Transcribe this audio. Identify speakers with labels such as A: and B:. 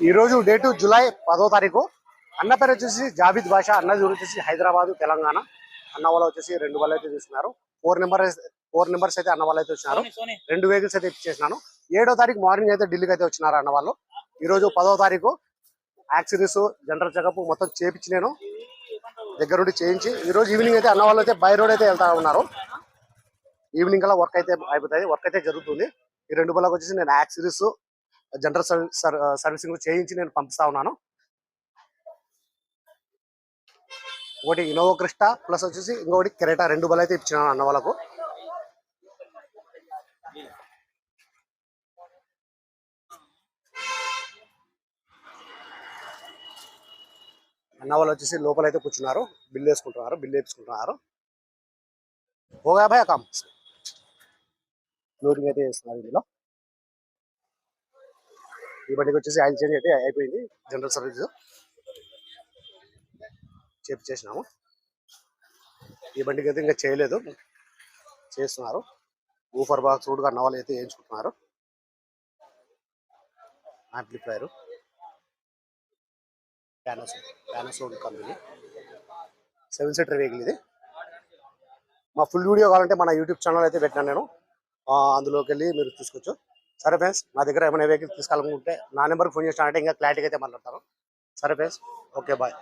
A: ఈరోజు date July పదో తారీఖు. అన్న పేరు వచ్చేసి జాబిద్ భాష అన్నది ఊరు వచ్చేసి హైదరాబాద్ తెలంగాణ. అన్న వాళ్ళు వచ్చేసి రెండు వాళ్ళు అయితే తీసుకున్నారు ఫోర్ నెంబర్ ఫోర్ నెంబర్స్ అయితే అన్న వాళ్ళు అయితే వచ్చినారు. రెండు వెహికల్స్ అయితే ఇచ్చేసినాను. ఏడో తారీఖు మార్నింగ్ అయితే ఢిల్లీకి అయితే వచ్చినారు అన్న వాళ్ళు. ఈ రోజు పదో తారీఖు యాక్సిరీస్ జనరల్ చెకప్ మొత్తం చేపించి నేను దగ్గరుండి చేయించి ఈ రోజు ఈవినింగ్ అయితే అన్న వాళ్ళు అయితే బై రోడ్ అయితే వెళ్తా ఉన్నారు. ఈవినింగ్ కల్లా వర్క్ అయితే అయిపోతుంది. వర్క్ అయితే జరుగుతుంది. ఈ రెండు బళ్ళకి వచ్చేసి నేను యాక్సిరీస్ జనరల్ సర్వీస్ సర్వీసింగ్ చేయించి నేను పంపిస్తా ఉన్నాను. ఒకటి ఇనోవో క్రిస్టా ప్లస్ వచ్చేసి ఇంకొకటి కెరేటా రెండు బలు అయితే ఇచ్చినాను అన్న వాళ్ళకు. అన్న వాళ్ళు వచ్చేసి లోపల అయితే కూర్చున్నారు. బిల్ వేసుకుంటున్నారు బిల్ వేసుకుంటున్నారు హోగా భయ కామ్. లోడింగ్ అయితే చేస్తున్నారు ఇందులో. ఈ బండికి వచ్చేసి ఆయిల్ చేంజ్ అయితే అయిపోయింది. జనరల్ సర్వీస్ చేపించేసినాము ఈ బండికి అయితే ఇంకా చేయలేదు. చేస్తున్నారు. ఊఫర్ బాక్స్ రూడ్గా అన్న వాళ్ళు అయితే వేయించుకుంటున్నారు. Amplifier Panasonic Panasonic company seven seater vehicle ఇది. మా ఫుల్ వీడియో కావాలంటే మన యూట్యూబ్ ఛానల్ అయితే పెట్టినాను నేను. అందులోకి వెళ్ళి మీరు చూసుకోవచ్చు. సరే ఫ్రెండ్స్ నా దగ్గర ఏమైనా వెహికల్ తీసుకోవాలనుకుంటే నా నెంబర్కి ఫోన్ చేసినా అంటే ఇంకా క్లారిటీగా అయితే మాట్లాడతాను. సరే ఫ్రెండ్స్ ఓకే బాయ్.